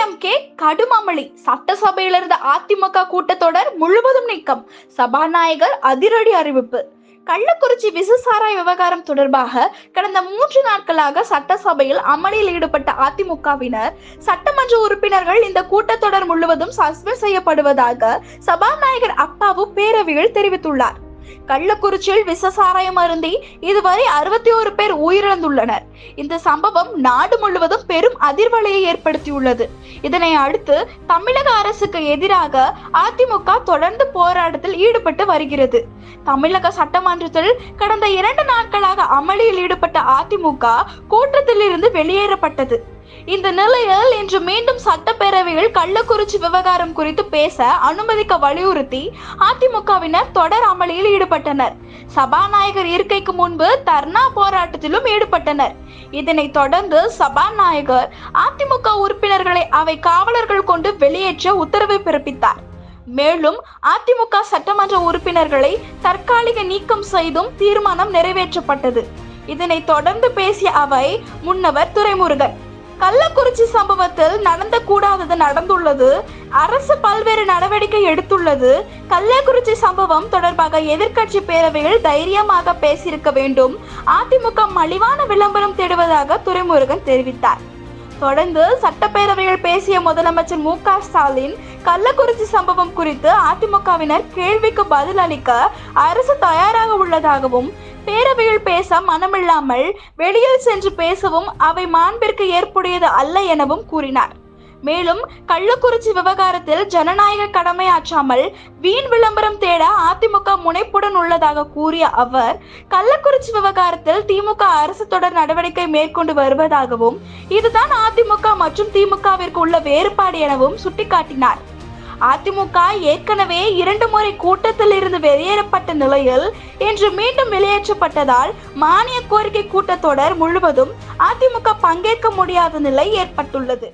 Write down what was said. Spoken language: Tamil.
டிஎம்கே கடும் அமளி சட்டசபையிலிருந்த அதிமுக கூட்டத்தொடர் முழுவதும் நீக்கம். சபாநாயகர் அதிரடி அறிவிப்பு. கள்ளக்குறிச்சி விசுசாராய் விவகாரம் தொடர்பாக கடந்த மூன்று நாட்களாக சட்டசபையில் அமளியில் ஈடுபட்ட அதிமுகவினர் சட்டமன்ற உறுப்பினர்கள் இந்த கூட்டத்தொடர் முழுவதும் சஸ்பெண்ட் செய்யப்படுவதாக சபாநாயகர் அப்பாவு பேரவையில் தெரிவித்துள்ளார். கள்ளக்குறிச்சியில் விசசாராயம் அருந்தி இதுவரை அறுபத்தி ஒரு பேர் உயிரிழந்துள்ளனர். இந்த சம்பவம் நாடு முழுவதும் பெரும் அதிர்வலையை ஏற்படுத்தியுள்ளது. இதனை அடுத்து தமிழக அரசுக்கு எதிராக அதிமுக தொடர்ந்து போராட்டத்தில் ஈடுபட்டு வருகிறது. தமிழக சட்டமன்றத்தில் கடந்த இரண்டு நாட்களாக அமளியில் ஈடுபட்ட அதிமுக கூட்டத்தில் இருந்து வெளியேறப்பட்டது. இந்த நிலையில் இன்று மீண்டும் சட்டப்பேரவையில் கள்ளக்குறிச்சி விவகாரம் குறித்து பேச அனுமதிக்க வலியுறுத்தி அதிமுகவினர் தொடர் அமளியில் ஈடுபட்டனர். சபாநாயகர் இருக்கைக்கு முன்பு தர்ணா போராட்டத்திலும் ஈடுபட்டனர். இதனைத் தொடர்ந்து சபாநாயகர் அதிமுக உறுப்பினர்களை அவை காவலர்கள் கொண்டு வெளியேற்ற உத்தரவு பிறப்பித்தார். மேலும் அதிமுக சட்டமன்ற உறுப்பினர்களை தற்காலிக நீக்கம் செய்தும் தீர்மானம் நிறைவேற்றப்பட்டது. இதனை தொடர்ந்து பேசிய அவை முன்னவர் துரைமுருகன். கள்ளக்குறிச்சி சம்பவத்தில் நடந்த கூடாதது நடந்துள்ளது. அரசு பல்வேறு நடவடிக்கை எடுத்துள்ளது. கள்ளக்குறிச்சி சம்பவம் தொடர்பாக எதிர்க்கட்சி பேரவையில் தைரியமாக பேசியிருக்க வேண்டும். அதிமுக மலிவான விளம்பரம் தேடுவதாக துரைமுருகன் தெரிவித்தார். தொடர்ந்து சட்டப்பேரவையில் பேசிய முதலமைச்சர் மு க ஸ்டாலின் கள்ளக்குறிச்சி சம்பவம் குறித்து அதிமுகவினர் கேள்விக்கு பதில் அளிக்க அரசு தயாராக உள்ளதாகவும் பேரவையில் பேச மனமில்லாமல் வெளியில் சென்று பேசவும் அவை மாண்பிற்கு ஏற்புடையது அல்ல எனவும் கூறினார். மேலும் கள்ளக்குறிச்சி விவகாரத்தில் ஜனநாயக கடமையாற்றாமல் வீண் விளம்பரம் தேட அதிமுக முனைப்புடன் உள்ளதாக கூறிய அவர் கள்ளக்குறிச்சி விவகாரத்தில் திமுக அரசு தொடர் நடவடிக்கை மேற்கொண்டு வருவதாகவும் இதுதான் அதிமுக மற்றும் திமுகவிற்கு உள்ள வேறுபாடு எனவும் சுட்டிக்காட்டினார். அதிமுக ஏற்கனவே இரண்டு முறை கூட்டத்தில் இருந்து வெளியேறப்பட்ட நிலையில் இன்று மீண்டும் வெளியேற்றப்பட்டதால் மானிய கோரிக்கை கூட்டத்தொடர் முழுவதும் அதிமுக பங்கேற்க முடியாத நிலை ஏற்பட்டுள்ளது.